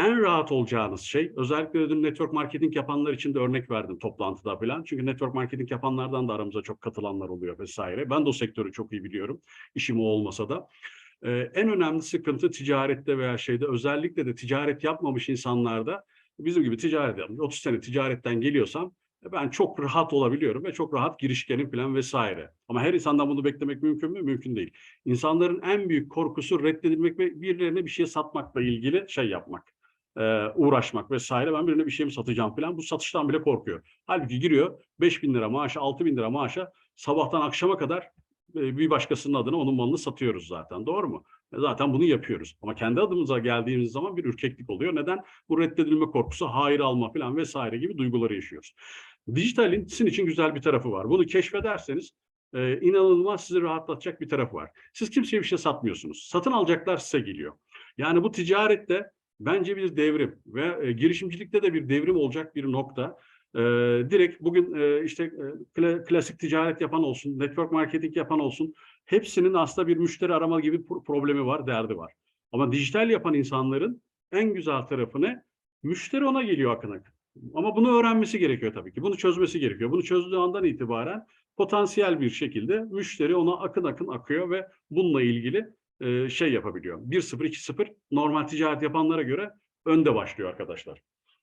en rahat olacağınız şey, özellikle dedim network marketing yapanlar için de örnek verdim toplantıda falan. Çünkü network marketing yapanlardan da aramıza çok katılanlar oluyor vesaire. Ben de o sektörü çok iyi biliyorum. İşim o olmasa da. Ee, en önemli sıkıntı ticarette veya şeyde özellikle de ticaret yapmamış insanlarda bizim gibi ticaret yapmış 30 sene ticaretten geliyorsam e, ben çok rahat olabiliyorum ve çok rahat girişkenim falan vesaire. Ama her insandan bunu beklemek mümkün mü? Mümkün değil. İnsanların en büyük korkusu reddedilmek ve birilerine bir şey satmakla ilgili şey yapmak e, uğraşmak vesaire. Ben birine bir şey mi satacağım falan. Bu satıştan bile korkuyor. Halbuki giriyor 5 bin lira maaşa, 6 bin lira maaşa sabahtan akşama kadar e, bir başkasının adına onun malını satıyoruz zaten. Doğru mu? E, Zaten bunu yapıyoruz. Ama kendi adımıza geldiğimiz zaman bir ürkeklik oluyor. Neden? Bu reddedilme korkusu, hayır alma falan vesaire gibi duyguları yaşıyoruz. Dijitalin sizin için güzel bir tarafı var. Bunu keşfederseniz e, inanılmaz sizi rahatlatacak bir tarafı var. Siz kimseye bir şey satmıyorsunuz. Satın alacaklar size geliyor. Yani bu ticarette bence bir devrim ve e, girişimcilikte de bir devrim olacak bir nokta. E, direkt bugün e, işte e, kla- klasik ticaret yapan olsun, network marketing yapan olsun, hepsinin aslında bir müşteri arama gibi pro- problemi var, derdi var. Ama dijital yapan insanların en güzel tarafı ne? Müşteri ona geliyor akın akın. Ama bunu öğrenmesi gerekiyor tabii ki. Bunu çözmesi gerekiyor. Bunu çözdüğü andan itibaren potansiyel bir şekilde müşteri ona akın akın akıyor ve bununla ilgili şey yapabiliyor. 1-0, 2-0 normal ticaret yapanlara göre önde başlıyor arkadaşlar.